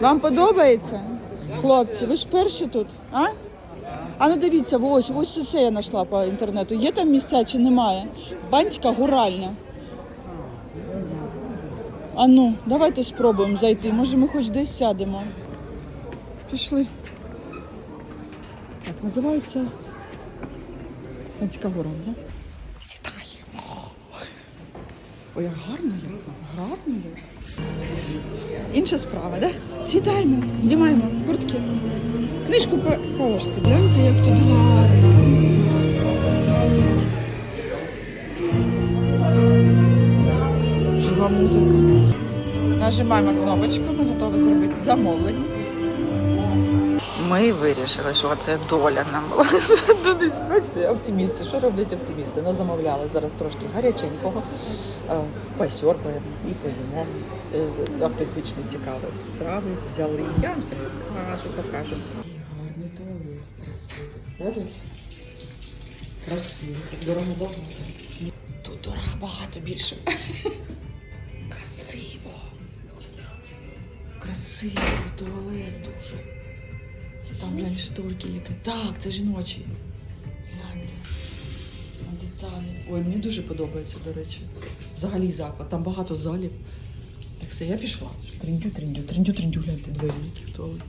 Вам подобається? Хлопці, ви ж перші тут, а? А ну дивіться, ось, ось це я знайшла по інтернету. Є там місця чи немає? Банська гуральня. А ну, давайте спробуємо зайти. Може, ми хоч десь сядемо. Пішли. Так, називається Банська гуральня. Сідаємо. Ой, як гарно як. Гарно як. Інша справа, да? Сідаємо, знімаємо куртки. Книжку по собі. Гляньте, як тут гарно. Жива музика. Нажимаємо кнопочку, ми готові зробити замовлення. Ми вирішили, що це доля нам була. Бачите, оптимісти. Що роблять оптимісти? Нас замовляли зараз трошки гаряченького, е, посьорбаємо і поїмо. Е, Автентично цікаві страви взяли. Я вам все покажу, покажу. Гарний туалет, красивий. Красиво, так дорого багато. Тут дорого багато більше. Красиво. Красивий туалет дуже. Там глянь шторки які. Так, це жіночий. Гляньте. Ой, мені дуже подобається, до речі. Взагалі заклад. Там багато залів. Так все, я пішла. Тріндю, тріндю, тріндю, тріндю, гляньте, двері які в туалет.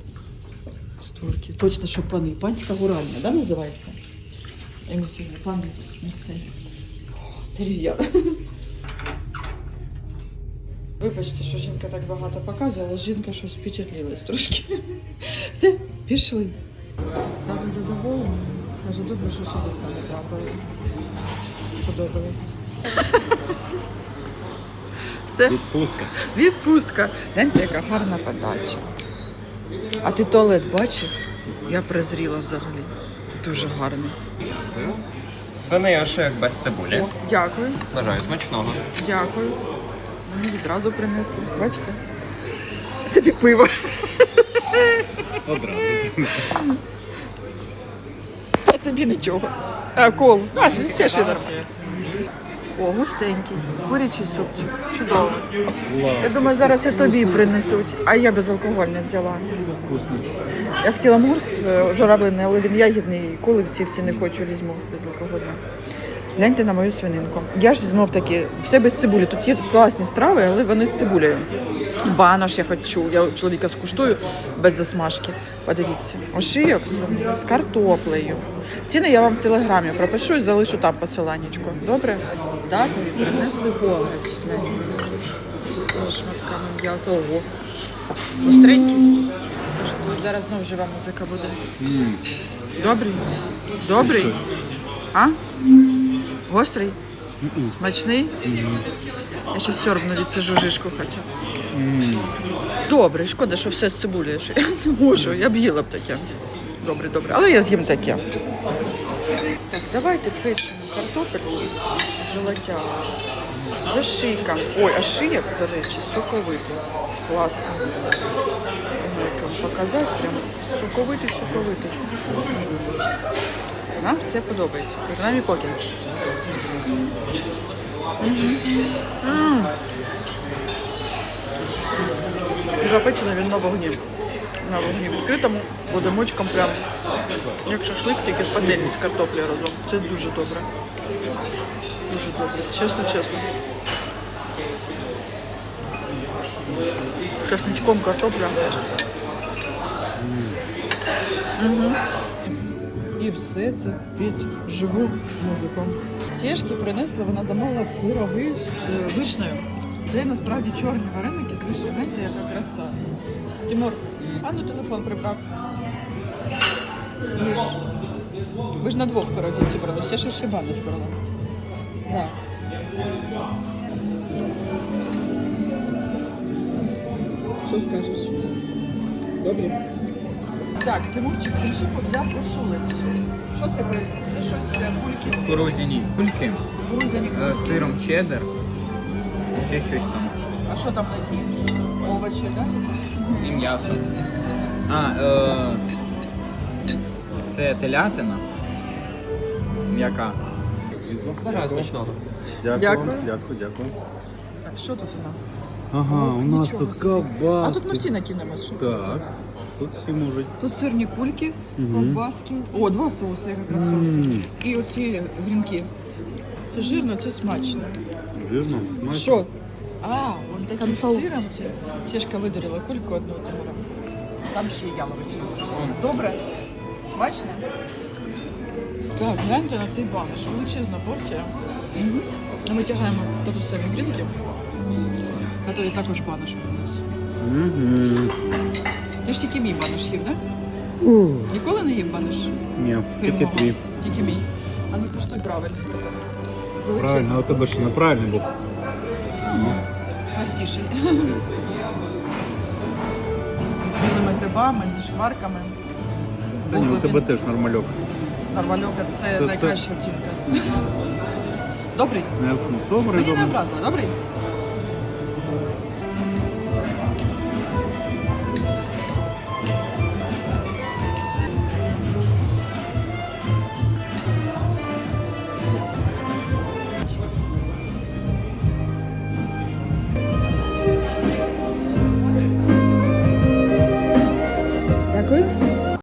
Створки. Точно, що пани. Панська гуральня, да, називається? Емоційно, пани місцеві. Дерев'яна. Вибачте, що жінка так багато показує, але жінка щось впечатлилась трошки. Все, пішли. Тато задоволений. Каже, добре, що сюди саме трапили. Подобалось. Все, Відпустка. відпустка. Гляньте, яка гарна подача. А ти туалет бачив? Я презріла взагалі. Дуже гарний. Свиний ошик без цибулі. О, дякую, Бажаю смачного. дякую. Мені відразу принесли. Бачите? Тобі пиво. Одразу. А тобі нічого. А, кол. А, все ще нормально. О, густенький. Курячий супчик. Чудово. Я думаю, зараз і тобі принесуть. А я безалкогольне взяла. Я хотіла морс е, журавлиний, але він ягідний, і коли всі всі не хочу, візьму безалкогольне. Гляньте на мою свининку. Я ж знов таки, все без цибулі. Тут є класні страви, але вони з цибулею. Банош я хочу, я чоловіка скуштую без засмажки. Подивіться, ошийок з картоплею. Ціни я вам в телеграмі пропишу і залишу там посиланнячко. Добре? Дати принесли. З шматками м'яса. Ого. Остренький. Зараз знов жива музика буде. Добрий? Добрий? А? Гострий? Смачний? Я ще сьорбну відсижу жишку хоча. Добре, шкода, що все з цибулею. Я не можу, я б їла б таке. Добре, добре. Але я з'їм таке. Так, давайте печемо картопельку желатя. За шийка. Ой, а шиyak, до речі, соковитий. Класно. Показати, прям соковитий, соковитий. Нам все подобається. Принаймні поки. М. Запечений він на вогні. На вогні відкритому, водомочком прям як шашлик, тільки в пательні з картоплею разом. Це дуже добре. Дуже добре. Чесно, чесно. Шашличком картопля. І все це під живу музику. Сєшки принесли, вона замовила пироги з вишнею. Це насправді чорні вареники з вишнею. Гляньте, яка краса. Тимур, а ну телефон прибрав. Ви ж- на двох пирогів зібрали, все ще ще баноч брала. Да. Що скажеш? Добре. Так, Тимурчик Тимчуку взяв посулець. Що це буде? Це щось е, кульки з Кукурудзяні кульки грузані е, з сиром чеддер і ще щось там. А що там на дні? Овочі, так? І м'ясо. А, е, це телятина. М'яка. Бажаю смачного. Дякую, Дякую. дякую, дякую. Так, що тут у нас? Ага, у нас Нічого тут собі. А тут ми всі накинемось. що Так, тут всі можуть. Тут сирні кульки, ковбаски. О, два соуси, якраз соуси. М, І оці грінки. Це жирно, це смачно. Жирно, смачно. Що? А, вон такі з сиром. ці. Сішка видурила кульку одну Тимура. Там ще є яловичина. Добре? Смачно? Так, гляньте на цей баниш. Величезна порція. Угу. Ми тягаємо таку самі грінки. А то і також баниш приніс. Мгм. Ти ж тільки мій баниш їв, так? Ніколи не їв баниш? Ні, тільки твій. Тільки мій. А ну коштуй правильно. Правильно, а у тебе що неправильний був? Простіший. З білими грибами, зі шкварками. Та ні, у тебе теж нормальок. Нормальока це, Це- найкраща оцінка. Добрий? Ну, я ж, ну, Добре, Мені не образило, добрий?